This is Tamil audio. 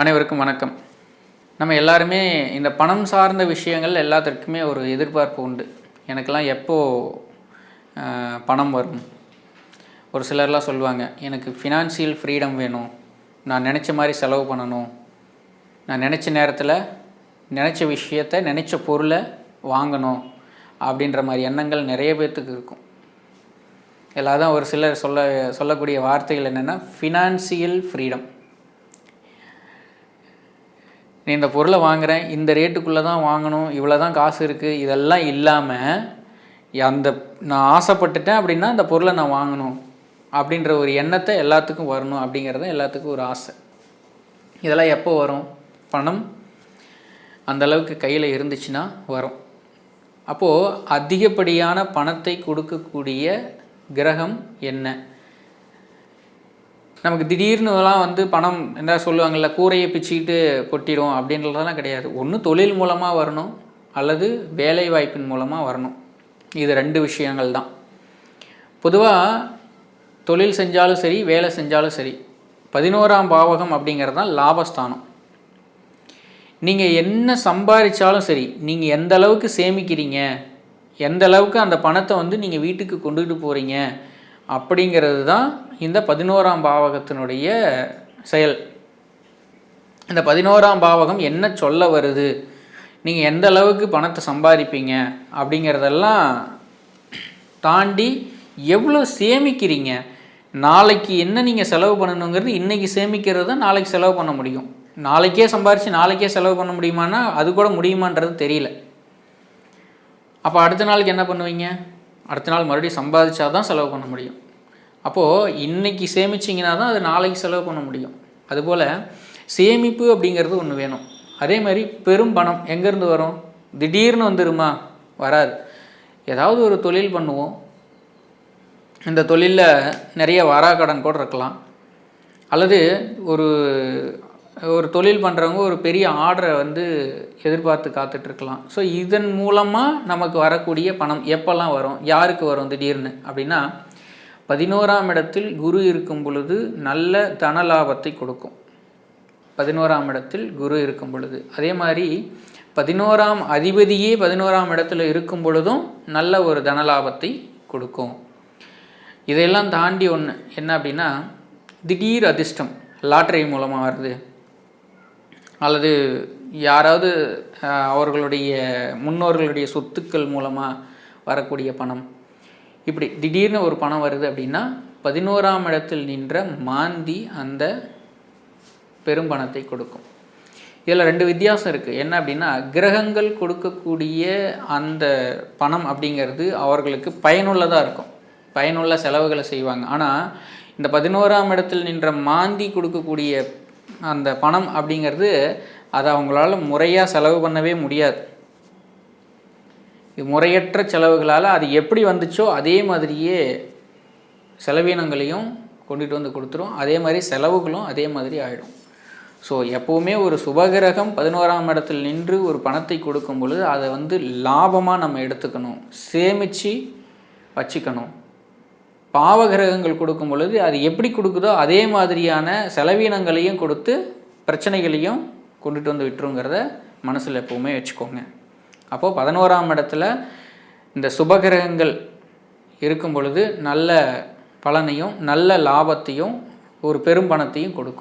அனைவருக்கும் வணக்கம். நம்ம எல்லாருமே இந்த பணம் சார்ந்த விஷயங்கள் எல்லாத்திற்குமே ஒரு எதிர்பார்ப்பு உண்டு. எனக்கெல்லாம் எப்போது பணம் வரும்? ஒரு சிலர்லாம் சொல்லுவாங்க எனக்கு ஃபினான்சியல் ஃப்ரீடம் வேணும். நான் நினச்ச மாதிரி செலவு பண்ணணும். நான் நினச்ச நேரத்தில் நினச்ச விஷயத்தை நினச்ச பொருளை வாங்கணும். அப்படின்ற மாதிரி எண்ணங்கள் நிறைய பேர்த்துக்கு இருக்கும். எல்லாதான் ஒரு சிலர் சொல்ல சொல்லக்கூடிய வார்த்தைகள் என்னென்னா ஃபினான்சியல் ஃப்ரீடம் நீ இந்த பொருளை வாங்குகிறேன் இந்த ரேட்டுக்குள்ளே தான் வாங்கணும் இவ்வளோ தான் காசு இருக்குது இதெல்லாம் இல்லாமல் அந்த நான் ஆசைப்பட்டுட்டேன் அப்படின்னா அந்த பொருளை நான் வாங்கணும் அப்படின்ற ஒரு எண்ணத்தை எல்லாத்துக்கும் வரணும் அப்படிங்கிறது எல்லாத்துக்கும் ஒரு ஆசை. இதெல்லாம் எப்போ வரும்? பணம் அந்த அளவுக்கு கையில் இருந்துச்சுன்னா வரும். அப்போது அதிகப்படியான பணத்தை கொடுக்கக்கூடிய கிரகம் என்ன? நமக்கு திடீர்னுலாம் வந்து பணம் என்ன சொல்லுவாங்கள்ல கூரையை பிச்சுக்கிட்டு கொட்டிடும் அப்படின்றதெல்லாம் கிடையாது. ஒன்று தொழில் மூலமாக வரணும் அல்லது வேலை வாய்ப்பின் மூலமாக வரணும். இது ரெண்டு விஷயங்கள் தான். பொதுவாக தொழில் செஞ்சாலும் சரி வேலை செஞ்சாலும் சரி பதினோராம் பாவகம் அப்படிங்கிறது தான் லாபஸ்தானம். நீங்கள் என்ன சம்பாதிச்சாலும் சரி நீங்கள் எந்த அளவுக்கு சேமிக்கிறீங்க எந்த அளவுக்கு அந்த பணத்தை வந்து நீங்கள் வீட்டுக்கு கொண்டுகிட்டு போகிறீங்க அப்படிங்கிறது தான் இந்த பதினோராம் பாவகத்தினுடைய செயல். இந்த பதினோராம் பாவகம் என்ன சொல்ல வருது? நீங்கள் எந்த அளவுக்கு பணத்தை சம்பாதிப்பீங்க? அப்படிங்கிறதெல்லாம் தாண்டி எவ்வளோ சேமிக்கிறீங்க? நாளைக்கு என்ன நீங்கள் செலவு பண்ணணுங்கிறது இன்றைக்கி சேமிக்கிறது தான் நாளைக்கு செலவு பண்ண முடியும். நாளைக்கே சம்பாரித்து நாளைக்கே செலவு பண்ண முடியுமானா அது கூட முடியுமான்றது தெரியல. அப்போ அடுத்த நாளைக்கு என்ன பண்ணுவீங்க? அடுத்த நாள் மறுபடியும் சம்பாதிச்சா தான் செலவு பண்ண முடியும். அப்போது இன்னைக்கு சேமிச்சிங்கன்னா தான் அது நாளைக்கு செலவு பண்ண முடியும். அதுபோல் சேமிப்பு அப்படிங்கிறது ஒன்று வேணும். அதே மாதிரி பெரும் பணம் எங்கேருந்து வரும்? திடீர்னு வந்துருமா? வராது. ஏதாவது ஒரு தொழில் பண்ணுவோம். இந்த தொழிலில் நிறைய வாராக்கடன் கூட இருக்கலாம். அல்லது ஒரு ஒரு தொழில் பண்ணுறவங்க ஒரு பெரிய ஆர்டரை வந்து எதிர்பார்த்து காத்துட்ருக்கலாம். ஸோ இதன் மூலமாக நமக்கு வரக்கூடிய பணம் எப்போல்லாம் வரும்? யாருக்கு வரும் திடீர்னு? அப்படின்னா பதினோராம் இடத்தில் குரு இருக்கும் பொழுது நல்ல தன லாபத்தை கொடுக்கும். பதினோராம் இடத்தில் குரு இருக்கும் பொழுது. அதே மாதிரி பதினோராம் அதிபதியே பதினோராம் இடத்துல இருக்கும் பொழுதும் நல்ல ஒரு தனலாபத்தை கொடுக்கும். இதையெல்லாம் தாண்டி ஒன்று என்ன அப்படின்னா திடீர் அதிர்ஷ்டம் லாட்டரி மூலமாக வருது. அல்லது யாராவது அவர்களுடைய முன்னோர்களுடைய சொத்துக்கள் மூலமாக வரக்கூடிய பணம். இப்படி திடீர்னு ஒரு பணம் வருது அப்படின்னா பதினோராம் இடத்தில் நின்ற மாந்தி அந்த பெரும் பணத்தை கொடுக்கும். இதில் ரெண்டு வித்தியாசம் இருக்குது என்ன அப்படின்னா கிரகங்கள் கொடுக்கக்கூடிய அந்த பணம் அப்படிங்கிறது அவர்களுக்கு பயனுள்ளதாக இருக்கும். பயனுள்ள செலவுகளை செய்வாங்க. ஆனால் இந்த பதினோராம் இடத்தில் நின்ற மாந்தி கொடுக்கக்கூடிய அந்த பணம் அப்படிங்கிறது அதை அவங்களால முறையாக செலவு பண்ணவே முடியாது. முறையற்ற செலவுகளால் அது எப்படி வந்துச்சோ அதே மாதிரியே செலவீனங்களையும் கொண்டுட்டு வந்து கொடுத்துரும். அதே மாதிரி செலவுகளும் அதே மாதிரி ஆகிடும் ஸோ எப்போவுமே ஒரு சுபகிரகம் பதினோராம் இடத்தில் நின்று ஒரு பணத்தை கொடுக்கும் பொழுது அதை வந்து லாபமாக நம்ம எடுத்துக்கணும். சேமித்து வச்சுக்கணும். பாவகிரகங்கள் கொடுக்கும் பொழுது அது எப்படி கொடுக்குதோ அதே மாதிரியான செலவீனங்களையும் கொடுத்து பிரச்சனைகளையும் கொண்டுட்டு வந்து விட்டுருங்கிறத மனசில் எப்போவுமே வச்சுக்கோங்க. அப்போது பதினோராம் இடத்துல இந்த சுபகிரகங்கள் இருக்கும் பொழுது நல்ல பலனையும் நல்ல லாபத்தையும் ஒரு பெரும் பணத்தையும் கொடுக்கும்.